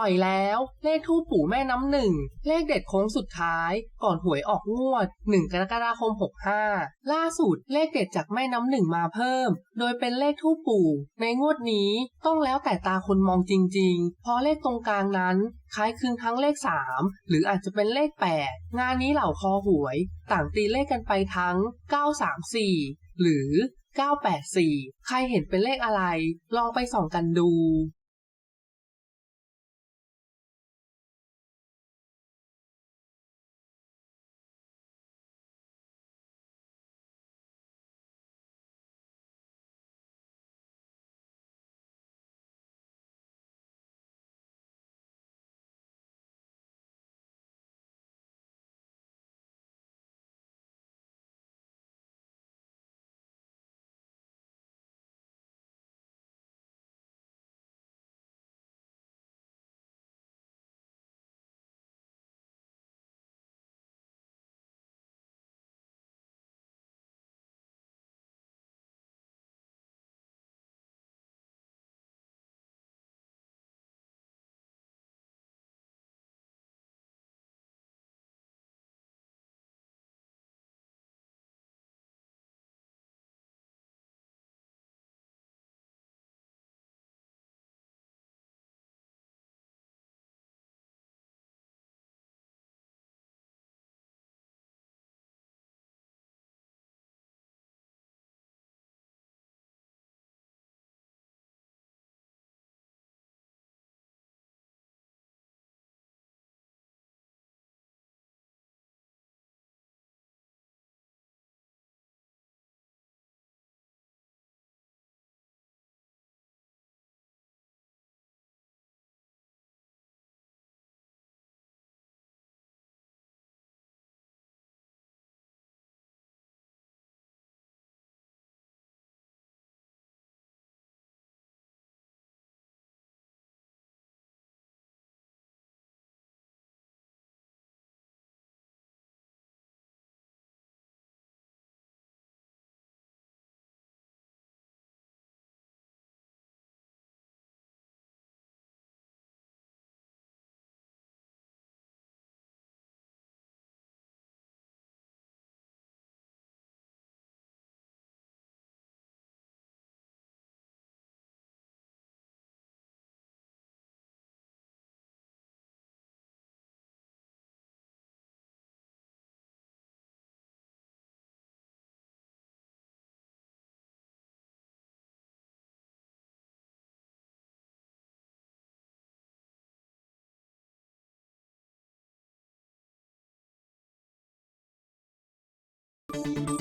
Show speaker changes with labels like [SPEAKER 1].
[SPEAKER 1] ล่อยแล้ว เลขทูปปู่แม่น้ำหนึ่ง เลขเด็ดโค้งสุดท้าย ก่อนหวยออกงวด 1 กรกฎาคม 65 ล่าสุดเลขเด็ดจากแม่น้ำหนึ่งมาเพิ่ม โดยเป็นเลขทูปปู่ ในงวดนี้ต้องแล้วแต่ตาคนมองจริงๆ เพราะเลขตรงกลางนั้นคล้ายคลึงทั้งเลข 3 หรืออาจจะเป็นเลข 8 งานนี้เหล่าคอหวย ต่างตีเลขกันไปทั้ง 934 หรือ 984 ใครเห็นเป็นเลขอะไร ลองไปส่องกันดู
[SPEAKER 2] thank you